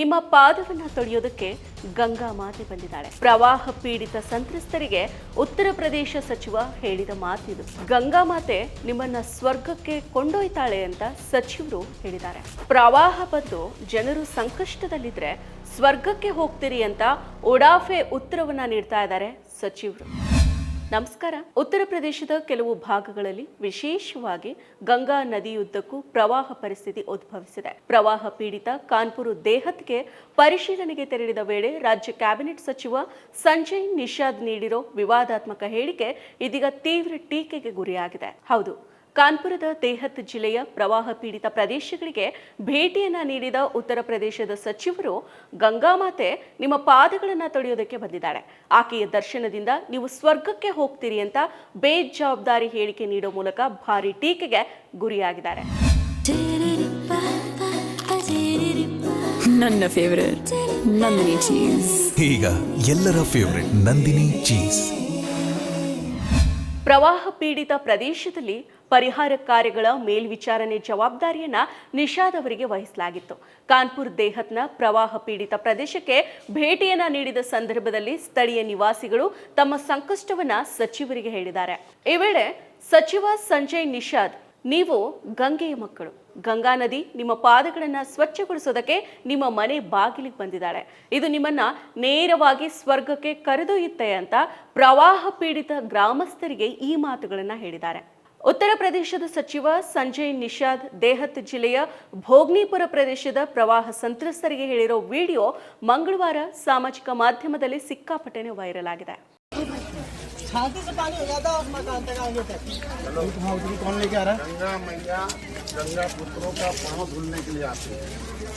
ನಿಮ್ಮ ಪಾದವನ್ನ ತೊಳೆಯೋದಕ್ಕೆ ಗಂಗಾ ಮಾತೆ ಬಂದಿದ್ದಾಳೆ ಪ್ರವಾಹ ಪೀಡಿತ ಸಂತ್ರಸ್ತರಿಗೆ ಉತ್ತರ ಪ್ರದೇಶ ಸಚಿವ ಹೇಳಿದ ಮಾತಿದು. ಗಂಗಾ ಮಾತೆ ನಿಮ್ಮನ್ನ ಸ್ವರ್ಗಕ್ಕೆ ಕೊಂಡೊಯ್ತಾಳೆ ಅಂತ ಸಚಿವರು ಹೇಳಿದ್ದಾರೆ. ಪ್ರವಾಹ ಬಂದು ಜನರು ಸಂಕಷ್ಟದಲ್ಲಿದ್ರೆ ಸ್ವರ್ಗಕ್ಕೆ ಹೋಗ್ತೀರಿ ಅಂತ ಒಡಾಫೆ ಉತ್ತರವನ್ನ ನೀಡ್ತಾ ಇದ್ದಾರೆ ಸಚಿವರು. ನಮಸ್ಕಾರ. ಉತ್ತರ ಪ್ರದೇಶದ ಕೆಲವು ಭಾಗಗಳಲ್ಲಿ ವಿಶೇಷವಾಗಿ ಗಂಗಾ ನದಿಯುದ್ದಕ್ಕೂ ಪ್ರವಾಹ ಪರಿಸ್ಥಿತಿ ಉದ್ಭವಿಸಿದೆ. ಪ್ರವಾಹ ಪೀಡಿತ ಕಾನ್ಪುರ ದೇಹತ್ಗೆ ಪರಿಶೀಲನೆಗೆ ತೆರಳಿದ ವೇಳೆ ರಾಜ್ಯ ಕ್ಯಾಬಿನೆಟ್ ಸಚಿವ ಸಂಜಯ್ ನಿಷಾದ್ ನೀಡಿರೋ ವಿವಾದಾತ್ಮಕ ಹೇಳಿಕೆ ಇದೀಗ ತೀವ್ರ ಟೀಕೆಗೆ ಗುರಿಯಾಗಿದೆ. ಹೌದು ಕಾನ್ಪುರದ ದೇಹತ್ ಜಿಲ್ಲೆಯ ಪ್ರವಾಹ ಪೀಡಿತ ಪ್ರದೇಶಗಳಿಗೆ ಭೇಟಿಯನ್ನು ನೀಡಿದ ಉತ್ತರ ಪ್ರದೇಶದ ಸಚಿವರು ಗಂಗಾಮಾತೆ ನಿಮ್ಮ ಪಾದಗಳನ್ನು ತೊಳೆಯೋದಕ್ಕೆ ಬಂದಿದ್ದಾಳೆ ಆಕೆಯ ದರ್ಶನದಿಂದ ನೀವು ಸ್ವರ್ಗಕ್ಕೆ ಹೋಗ್ತೀರಿ ಅಂತ ಬೇಜವಾಬ್ದಾರಿ ಹೇಳಿಕೆ ನೀಡೋ ಮೂಲಕ ಭಾರಿ ಟೀಕೆಗೆ ಗುರಿಯಾಗಿದ್ದಾರೆ. ನನ್ನ ಫೇವರೇಟ್ ನಂದಿನಿ ಚೀಸ್ ಈಗ ಎಲ್ಲರ ಫೇವರೆಟ್ ನಂದಿನಿ ಚೀಸ್ ಪ್ರವಾಹ ಪೀಡಿತ ಪ್ರದೇಶದಲ್ಲಿ ಪರಿಹಾರ ಕಾರ್ಯಗಳ ಮೇಲ್ವಿಚಾರಣೆ ಜವಾಬ್ದಾರಿಯನ್ನ ನಿಷಾದ್ ಅವರಿಗೆ ವಹಿಸಲಾಗಿತ್ತು. ಕಾನ್ಪುರ್ ದೇಹತ್ನ ಪ್ರವಾಹ ಪೀಡಿತ ಪ್ರದೇಶಕ್ಕೆ ಭೇಟಿಯನ್ನ ನೀಡಿದ ಸಂದರ್ಭದಲ್ಲಿ ಸ್ಥಳೀಯ ನಿವಾಸಿಗಳು ತಮ್ಮ ಸಂಕಷ್ಟವನ್ನ ಸಚಿವರಿಗೆ ಹೇಳಿದ್ದಾರೆ. ಈ ವೇಳೆ ಸಚಿವ ಸಂಜಯ್ ನಿಷಾದ್, ನೀವು ಗಂಗೆಯ ಮಕ್ಕಳು. ಗಂಗಾ ನದಿ ನಿಮ್ಮ ಪಾದಗಳನ್ನ ಸ್ವಚ್ಛಗೊಳಿಸೋದಕ್ಕೆ ನಿಮ್ಮ ಮನೆ ಬಾಗಿಲಿಗೆ ಬಂದಿದ್ದಾಳೆ. ಇದು ನಿಮ್ಮನ್ನ ನೇರವಾಗಿ ಸ್ವರ್ಗಕ್ಕೆ ಕರೆದೊಯ್ಯುತ್ತೆ ಅಂತ ಪ್ರವಾಹ ಪೀಡಿತ ಗ್ರಾಮಸ್ಥರಿಗೆ ಈ ಮಾತುಗಳನ್ನ ಹೇಳಿದ್ದಾರೆ. ಉತ್ತರ ಪ್ರದೇಶದ ಸಚಿವ ಸಂಜಯ್ ನಿಷಾದ್ ದೇಹತ್ ಜಿಲ್ಲೆಯ ಭೋಗ್ನಿಪುರ ಪ್ರದೇಶದ ಪ್ರವಾಹ ಸಂತ್ರಸ್ತರಿಗೆ ಹೇಳಿರೋ ವಿಡಿಯೋ ಮಂಗಳವಾರ ಸಾಮಾಜಿಕ ಮಾಧ್ಯಮದಲ್ಲಿ ಸಿಕ್ಕಾಪಟ್ಟೆನೆ ವೈರಲ್ ಆಗಿದೆ.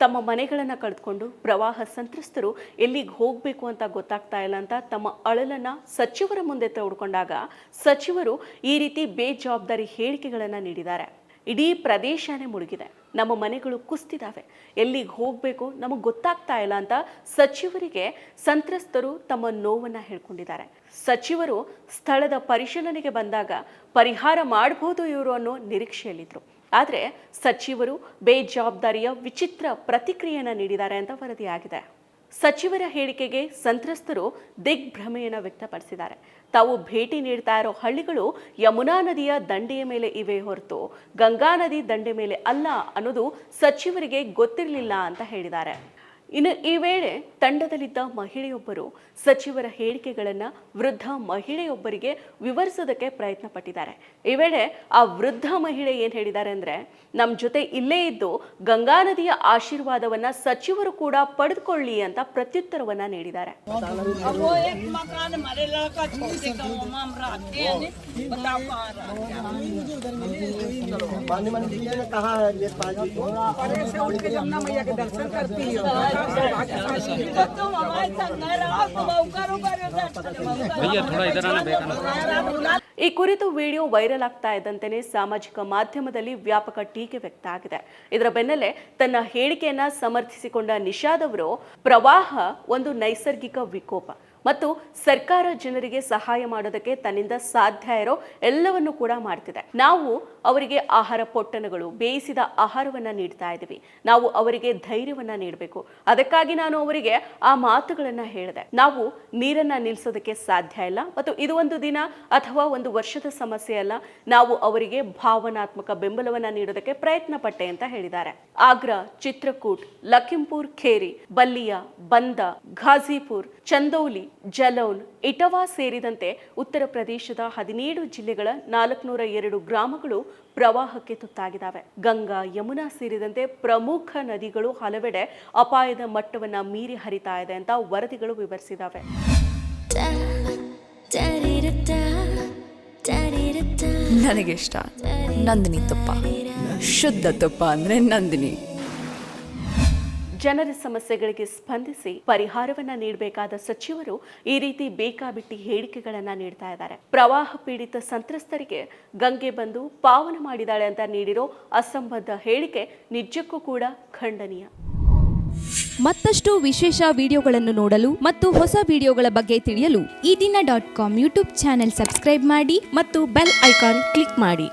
ತಮ್ಮ ಮನೆಗಳನ್ನು ಕಳೆದುಕೊಂಡು ಪ್ರವಾಹ ಸಂತ್ರಸ್ತರು ಎಲ್ಲಿಗೆ ಹೋಗಬೇಕು ಅಂತ ಗೊತ್ತಾಗ್ತಾ ಇಲ್ಲ ಅಂತ ತಮ್ಮ ಅಳಲನ್ನು ಸಚಿವರ ಮುಂದೆ ತೋಡ್ಕೊಂಡಾಗ ಸಚಿವರು ಈ ರೀತಿ ಬೇಜವಾಬ್ದಾರಿ ಹೇಳಿಕೆಗಳನ್ನು ನೀಡಿದ್ದಾರೆ. ಇಡೀ ಪ್ರದೇಶನೇ ಮುಳುಗಿದೆ. ನಮ್ಮ ಮನೆಗಳು ಕುಸ್ತಿದ್ದಾವೆ ಎಲ್ಲಿಗೆ ಹೋಗಬೇಕು ನಮಗೆ ಗೊತ್ತಾಗ್ತಾ ಇಲ್ಲ ಅಂತ ಸಚಿವರಿಗೆ ಸಂತ್ರಸ್ತರು ತಮ್ಮ ನೋವನ್ನು ಹೇಳ್ಕೊಂಡಿದ್ದಾರೆ. ಸಚಿವರು ಸ್ಥಳದ ಪರಿಶೀಲನೆಗೆ ಬಂದಾಗ ಪರಿಹಾರ ಮಾಡಬಹುದು ಇವರು ಅನ್ನೋ ನಿರೀಕ್ಷೆಯಲ್ಲಿದ್ದರು ಆದರೆ ಸಚಿವರು ಬೇಜವಾಬ್ದಾರಿಯ ವಿಚಿತ್ರ ಪ್ರತಿಕ್ರಿಯೆಯನ್ನು ನೀಡಿದ್ದಾರೆ ಅಂತ ವರದಿಯಾಗಿದೆ. ಸಚಿವರ ಹೇಳಿಕೆಗೆ ಸಂತ್ರಸ್ತರು ದಿಗ್ಭ್ರಮೆಯನ್ನು ವ್ಯಕ್ತಪಡಿಸಿದ್ದಾರೆ. ತಾವು ಭೇಟಿ ನೀಡ್ತಾ ಇರೋ ಹಳ್ಳಿಗಳು ಯಮುನಾ ನದಿಯ ದಂಡೆಯ ಮೇಲೆ ಇವೆ ಹೊರತು ಗಂಗಾ ನದಿ ದಂಡೆ ಮೇಲೆ ಅಲ್ಲ ಅನ್ನೋದು ಸಚಿವರಿಗೆ ಗೊತ್ತಿರಲಿಲ್ಲ ಅಂತ ಹೇಳಿದ್ದಾರೆ. ಇನ್ನು ಈ ವೇಳೆ ತಂಡದಲ್ಲಿದ್ದ ಮಹಿಳೆಯೊಬ್ಬರು ಸಚಿವರ ಹೇಳಿಕೆಗಳನ್ನು ವೃದ್ಧ ಮಹಿಳೆಯೊಬ್ಬರಿಗೆ ವಿವರಿಸೋದಕ್ಕೆ ಪ್ರಯತ್ನ ಪಟ್ಟಿದ್ದಾರೆ ಈ ವೇಳೆ ಆ ವೃದ್ಧ ಮಹಿಳೆ ಏನು ಹೇಳಿದ್ದಾರೆ ಅಂದರೆ ನಮ್ಮ ಜೊತೆ ಇಲ್ಲೇ ಇದ್ದು ಗಂಗಾ ನದಿಯ ಆಶೀರ್ವಾದವನ್ನ ಸಚಿವರು ಕೂಡ ಪಡೆದುಕೊಳ್ಳಿ ಅಂತ ಪ್ರತ್ಯುತ್ತರವನ್ನ ನೀಡಿದ್ದಾರೆ. ಈ ಕುರಿತು ವಿಡಿಯೋ ವೈರಲ್ ಆಗ್ತಾ ಇದ್ದಂತೆಯೇ ಸಾಮಾಜಿಕ ಮಾಧ್ಯಮದಲ್ಲಿ ವ್ಯಾಪಕ ಟೀಕೆ ವ್ಯಕ್ತ ಆಗಿದೆ. ಇದರ ಬೆನ್ನಲ್ಲೇ ತನ್ನ ಹೇಳಿಕೆಯನ್ನ ಸಮರ್ಥಿಸಿಕೊಂಡ ನಿಷಾದ್ ಅವರು ಪ್ರವಾಹ ಒಂದು ನೈಸರ್ಗಿಕ ವಿಕೋಪ. ಮತ್ತು ಸರ್ಕಾರ ಜನರಿಗೆ ಸಹಾಯ ಮಾಡೋದಕ್ಕೆ ತನ್ನಿಂದ ಸಾಧ್ಯ ಇರೋ ಎಲ್ಲವನ್ನು ಕೂಡ ಮಾಡ್ತಿದೆ. ನಾವು ಅವರಿಗೆ ಆಹಾರ ಪೊಟ್ಟಣಗಳು, ಬೇಯಿಸಿದ ಆಹಾರವನ್ನು ನೀಡ್ತಾ ಇದ್ದೀವಿ. ನಾವು ಅವರಿಗೆ ಧೈರ್ಯವನ್ನ ನೀಡಬೇಕು. ಅದಕ್ಕಾಗಿ ನಾನು ಅವರಿಗೆ ಆ ಮಾತುಗಳನ್ನು ಹೇಳಿದೆ. ನಾವು ನೀರನ್ನ ನಿಲ್ಲಿಸೋದಕ್ಕೆ ಸಾಧ್ಯ ಇಲ್ಲ ಮತ್ತು ಇದು ಒಂದು ದಿನ ಅಥವಾ ಒಂದು ವರ್ಷದ ಸಮಸ್ಯೆ ಅಲ್ಲ. ನಾವು ಅವರಿಗೆ ಭಾವನಾತ್ಮಕ ಬೆಂಬಲವನ್ನ ನೀಡೋದಕ್ಕೆ ಪ್ರಯತ್ನ ಪಟ್ಟೆ ಅಂತ ಹೇಳಿದ್ದಾರೆ. ಆಗ್ರಾ, ಚಿತ್ರಕೂಟ್, ಲಖಿಂಪುರ್, ಖೇರಿ, ಬಲ್ಲಿಯಾ, ಬಂದ, ಘಾಜಿಪುರ್, ಚಂದೌಲಿ ಜಲೌನ್ ಇಟವಾ ಸೇರಿದಂತೆ ಉತ್ತರ ಪ್ರದೇಶದ ಹದಿನೇಳು ಜಿಲ್ಲೆಗಳ ನಾಲ್ಕುನೂರ ಎರಡು ಗ್ರಾಮಗಳು ಪ್ರವಾಹಕ್ಕೆ ತುತ್ತಾಗಿದ್ದಾವೆ. ಗಂಗಾ, ಯಮುನಾ ಸೇರಿದಂತೆ ಪ್ರಮುಖ ನದಿಗಳು ಹಲವೆಡೆ ಅಪಾಯದ ಮಟ್ಟವನ್ನು ಮೀರಿ ಹರಿತಾ ಇದೆ ಅಂತ ವರದಿಗಳು ವಿವರಿಸಿದಾವೆ ನನಗಿಷ್ಟ ನಂದಿನಿ ತುಪ್ಪ. ಶುದ್ಧ ತುಪ್ಪ ಅಂದರೆ ನಂದಿನಿ. ಜನರ ಸಮಸ್ಯೆಗಳಿಗೆ ಸ್ಪಂದಿಸಿ ಪರಿಹಾರವನ್ನ ನೀಡಬೇಕಾದ ಸಚಿವರು ಈ ರೀತಿ ಬೇಕಾಬಿಟ್ಟಿ ಹೇಳಿಕೆಗಳನ್ನ ನೀಡ್ತಾ ಇದ್ದಾರೆ. ಪ್ರವಾಹ ಪೀಡಿತ ಸಂತ್ರಸ್ತರಿಗೆ ಗಂಗೆ ಬಂದು ಪಾವನ ಮಾಡಿದಾಳೆ ಅಂತ ನೀಡಿರೋ ಅಸಂಬದ್ಧ ಹೇಳಿಕೆ ನಿಜಕ್ಕೂ ಕೂಡ ಖಂಡನೀಯ. ಮತ್ತಷ್ಟು ವಿಶೇಷ ವಿಡಿಯೋಗಳನ್ನು ನೋಡಲು ಮತ್ತು ಹೊಸ ವಿಡಿಯೋಗಳ ಬಗ್ಗೆ ತಿಳಿಯಲು ಈ ದಿನ dot com YouTube channel subscribe ಮಾಡಿ ಮತ್ತು ಬೆಲ್ ಐಕಾನ್ ಕ್ಲಿಕ್ ಮಾಡಿ.